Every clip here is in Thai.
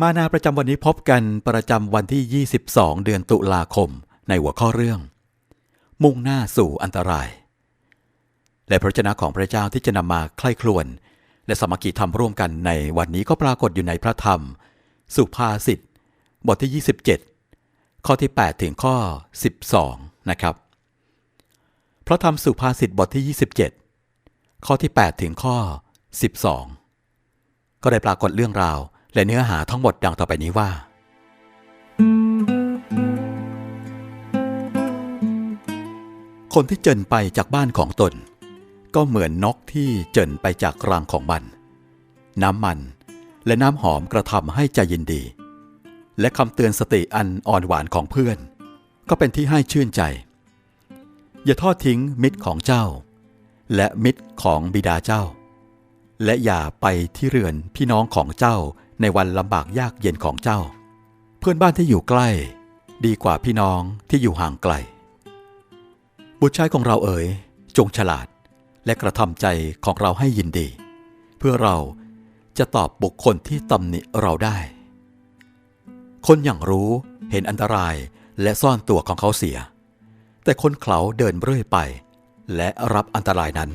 มานาประจำวันนี้พบกันประจำวันที่ 22 เดือนตุลาคมในหัวข้อเรื่อง มุ่งหน้าสู่อันตราย และพระเจ้าของพระเจ้าที่จะนำมาใคร่ครวญและสมัคคีธรรมร่วมกันในวันนี้ก็ปรากฏอยู่ในพระธรรม สุภาษิตบทที่ 27 ข้อที่ 8 ถึงข้อ 12 นะครับ พระธรรมสุภาษิตบทที่ 27 ข้อที่ 8 ถึงข้อ 12 ก็ได้ปรากฏเรื่องราว และเนื้อหาทั้งหมดดังต่อไปนี้ว่า คนที่เจินไปจากบ้านของตน ก็เหมือนนกที่เจินไปจากรังของมัน น้ำมันและน้ำหอมกระทำให้ใจยินดี และคำเตือนสติอันอ่อนหวานของเพื่อน ก็เป็นที่ให้ชื่นใจ อย่าทอดทิ้งมิตรของเจ้า และมิตรของบิดาเจ้า และอย่าไปที่เรือนพี่น้องของเจ้า ในวันลำบากยากเย็นของเจ้า เพื่อนบ้านที่อยู่ใกล้ ดีกว่าพี่น้องที่อยู่ห่างไกล บุตรชายของเราเอ๋ย จงฉลาดและกระทำใจของเราให้ยินดี เพื่อเราจะตอบบุคคลที่ตำหนิเราได้ คนอย่างรู้เห็นอันตรายและซ่อนตัวของเขาเสีย แต่คนเขาเดินเรื่อยไป และรับอันตรายนั้น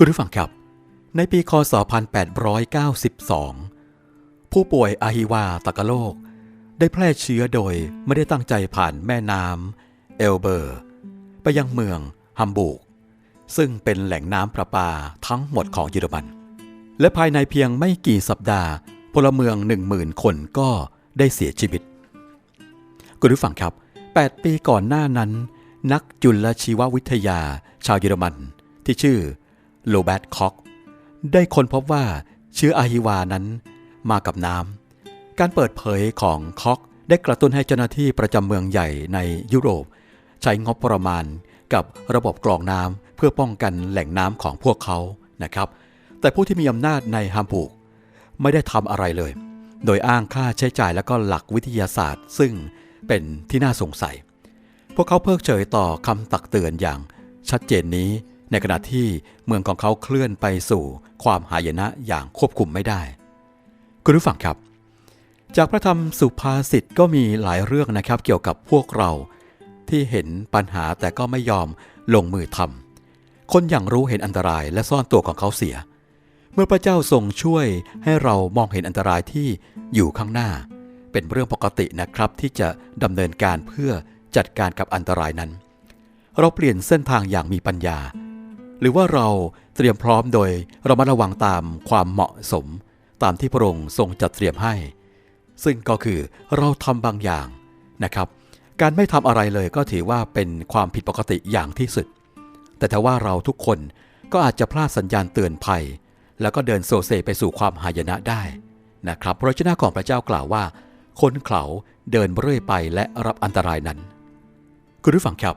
คุณผู้ฟังครับ ในปีคศ 1892 ผู้ป่วยอาฮิวาตากโลก ได้แพร่เชื้อโดยไม่ได้ตั้งใจผ่านแม่น้ำเอลเบอร์ ไปยังเมืองฮัมบูร์กซึ่งเป็นแหล่งน้ำประปาทั้งหมดของเยอรมัน และภายในเพียงไม่กี่สัปดาห์พลเมืองหนึ่งหมื่นคนก็ได้เสียชีวิต คุณผู้ฟังครับ 8 ปีก่อนหน้านั้น นักจุลชีววิทยาชาวเยอรมันที่ชื่อ โรแบร์ตคอกได้ค้นพบว่าเชื้ออาฮิวานั้นมากับน้ำ การเปิดเผยของคอกได้กระตุ้นให้เจ้าหน้าที่ประจำเมืองใหญ่ในยุโรป ใช้งบประมาณกับระบบกรองน้ำเพื่อป้องกันแหล่งน้ำของพวกเขานะครับ แต่ผู้ที่มีอำนาจในฮัมบูร์กไม่ได้ทำอะไรเลย โดยอ้างค่าใช้จ่ายและก็หลักวิทยาศาสตร์ ซึ่งเป็นที่น่าสงสัย พวกเขาเพิกเฉยต่อคำตักเตือนอย่างชัดเจนนี้ ในขณะที่เมืองของเขาเคลื่อนไปสู่ความหายนะอย่างควบคุมไม่ได้ คุณผู้ฟังครับ จากพระธรรมสุภาษิตก็มีหลายเรื่องนะครับ เกี่ยวกับพวกเราที่เห็นปัญหาแต่ก็ไม่ยอมลงมือทำคนอย่างรู้เห็นอันตรายและซ่อนตัวของเขาเสีย เมื่อพระเจ้าทรงช่วยให้เรามองเห็นอันตรายที่อยู่ข้างหน้า เป็นเรื่องปกตินะครับที่จะดำเนินการเพื่อจัดการกับอันตรายนั้น เราเปลี่ยนเส้นทางอย่างมีปัญญา หรือว่าเราเตรียมพร้อมโดยเรามาระวังตามความเหมาะสม ตามที่พระองค์ทรงจัดเตรียมให้ ซึ่งก็คือเราทำบางอย่างนะครับ การไม่ทำอะไรเลยก็ถือว่าเป็นความผิดปกติอย่างที่สุด แต่ถ้าว่าเราทุกคนก็อาจจะพลาดสัญญาณเตือนภัย แล้วก็เดินโซเซไปสู่ความหายนะได้นะครับพระเจ้าของพระเจ้ากล่าวว่า คนเขาเดินเรื่อยไปและรับอันตรายนั้น คุณผู้ฟังครับ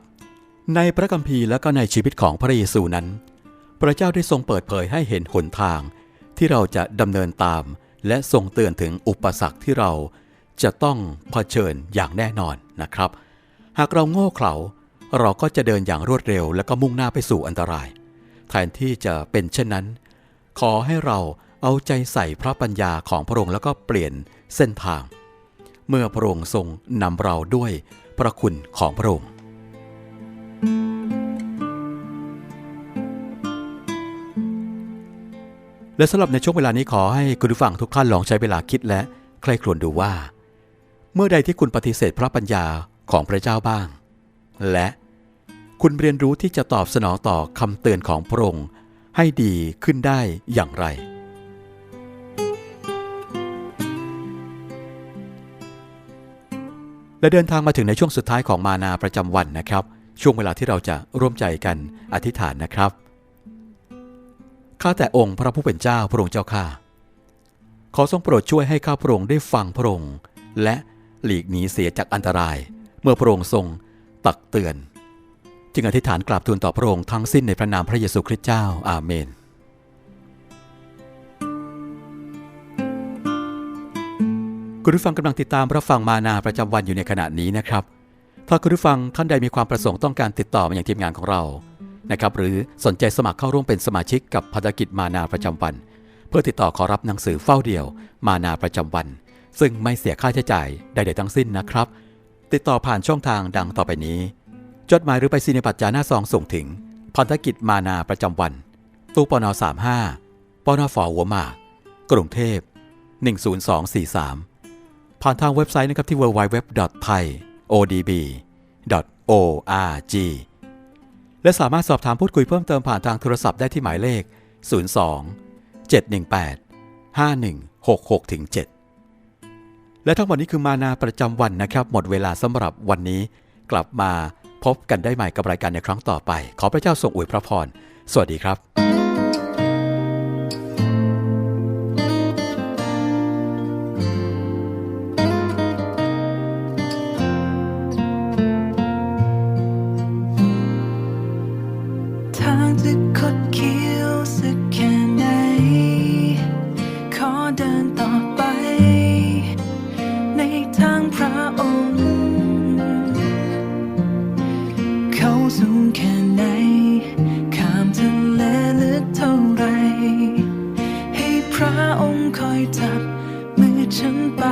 ในพระคัมภีร์และก็ในชีวิตของพระเยซูนั้น พระเจ้าได้ทรงเปิดเผยให้เห็นหนทาง ที่เราจะดำเนินตาม และทรงเตือนถึงอุปสรรคที่เราจะต้องเผชิญอย่างแน่นอนนะครับ หากเราโง่เขลาเราก็จะเดินอย่างรวดเร็ว และก็มุ่งหน้าไปสู่อันตราย แทนที่จะเป็นเช่นนั้น ขอให้เราเอาใจใส่พระปัญญาของพระองค์แล้วก็เปลี่ยนเส้นทาง เมื่อพระองค์ทรงนำเราด้วยพระคุณของพระองค์ และสำหรับในช่วงเวลานี้ขอให้คุณผู้ฟังทุกท่านลองใช้เวลาคิดและใคร่ครวญดูว่า เมื่อใดที่คุณปฏิเสธพระปัญญาของพระเจ้าบ้าง และคุณเรียนรู้ที่จะตอบสนองต่อคำเตือนของพระองค์ให้ดีขึ้นได้อย่างไร และเดินทางมาถึงในช่วงสุดท้ายของมานาประจำวันนะครับ ช่วงเวลาที่เราจะร่วมใจกันอธิษฐานนะครับ ข้าแต่องค์พระผู้เป็นเจ้าพระองค์เจ้าข้า ขอทรงโปรดช่วยให้ข้าพระองค์ได้ฟังพระองค์และหลีกหนีเสียจากอันตราย เมื่อพระองค์ทรงตักเตือน จึงอธิษฐานกราบทูลต่อพระองค์ทั้งสิ้นในพระนามพระเยซูคริสต์เจ้าอาเมนคุณผู้ฟังกำลังติดตามรับฟังมานาประจำวันอยู่ในขณะนี้นะครับ ถ้าคุณผู้ฟังท่านใดมีความประสงค์ต้องการติดต่อมาอย่างทีมงานของเรานะครับหรือสนใจสมัครเข้าร่วมเป็นสมาชิกกับภารกิจมานาประจำวัน เพื่อติดต่อขอรับหนังสือเฝ้าเดี่ยว มานาประจำวัน ซึ่งไม่เสียค่าใช้จ่ายใดๆทั้งสิ้นนะครับ ติดต่อผ่านช่องทางดังต่อไปนี้ จดหมายหรือไปซีนิบัตรจาหน้าซองส่งถึงพันธกิจมานาประจำวัน ตู้ปน35ปนฝหัวหมากกรุงเทพ10243 ผ่านทางเว็บไซต์นะครับที่ ODB.Org และสามารถสอบถามพูดคุยเพิ่มเติมผ่านทางโทรศัพท์ได้ที่หมายเลข 02-718-5166-7 และทั้งหมดนี้คือมานาประจำวันนะครับ หมดเวลาสำหรับวันนี้ กลับมาพบกันได้ใหม่กับรายการในครั้งต่อไป ขอพระเจ้าทรงอวยพระพร สวัสดีครับ พระองค์ เขาสูงแค่ไหน ข้ามทะเลลึกเท่าไร ให้พระองค์คอยจับมือฉันไป